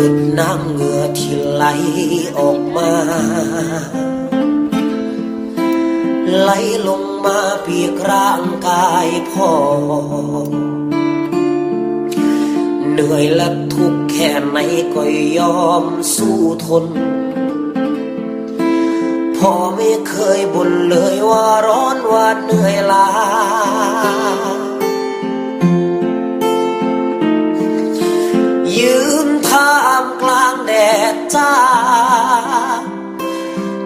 หยุดน้ำเหงื่อที่ไหลออกมา ไหลลงมาเปียกร่างกายพ่อ เหนื่อยและทุกข์แค่ไหนก็ยอมสู้ทน พ่อไม่เคยบ่นเลยว่าร้อนว่าเหนื่อยล้า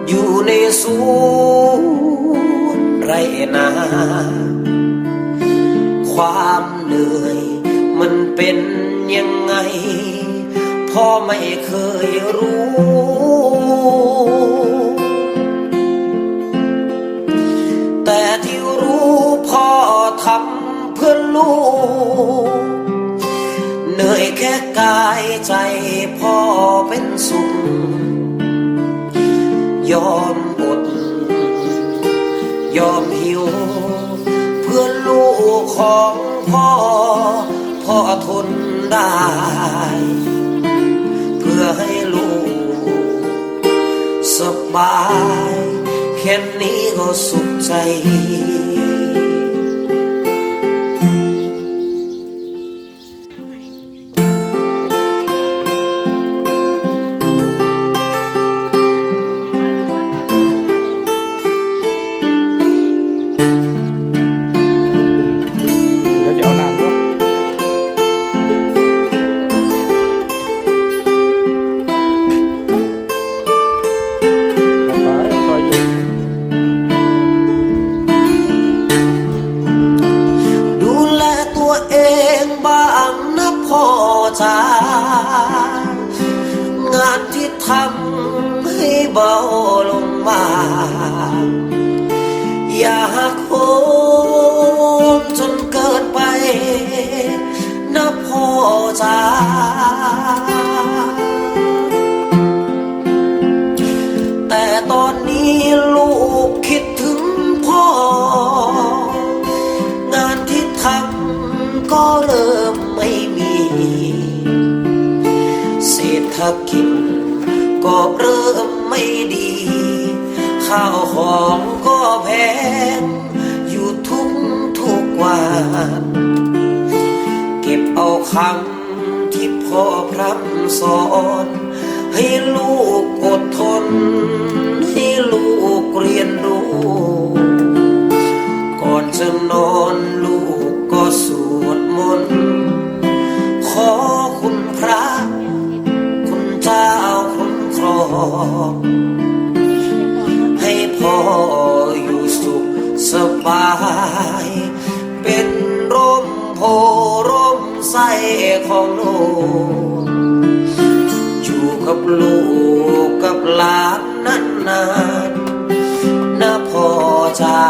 อยู่ในสวนไรนา ความเหนื่อยมันเป็นยังไงพ่อไม่เคยรู้ แต่ที่รู้พ่อทำเพื่อลูก เหนื่อยแค่กายใจพ่อเป็นสุข ยอมอด ยอมหิว เพื่อลูกของพ่อ พ่อทนได้ เพื่อให้ลูก สบาย แค่นี้ก็สุขใจ จ๋างานที่ทำให้เบาลงมา อยากโหมจนเกินไปนะพ่อจ๋าแต่ตอนนี้ลูกคิดถึงพ่อ งานที่ทำก็เริ่ม เศรษฐกิจก็เริ่มไม่ดี ข้าวของก็แพง อยู่ทุกทุกวันเก็บเอาคำที่พ่อพร่ำสอนให้ลูกอดทน ให้ลูกเรียนรู้ ก่อนจะนอนลูก บาย เป็นร่มโพร่มใสของลูกอยู่กับลูกกับหลานนั้นนานๆนะพ่อจ้า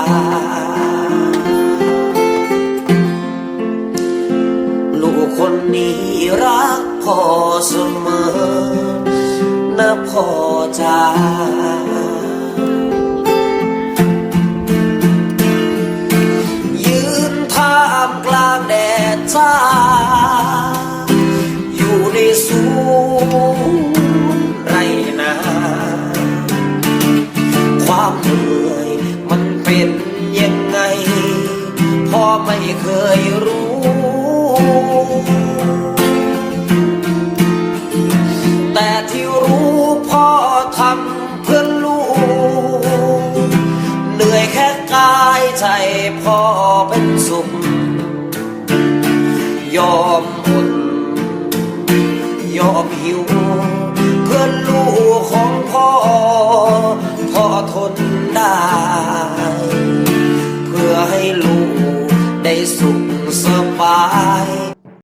ลูกคนนี้รักพ่อเสมอนะพ่อจ้า ดจ้าอยู่ในสวนไรนา ความเหนื่อยมันเป็นยังไงพ่อไม่เคยรู้ แต่ที่รู้พ่อทำเพื่อลูก เหนื่อยแค่กายใจพ่อเป็นสุข ยอมอดยอมหิว เพื่อนลูกของพ่อพ่อทน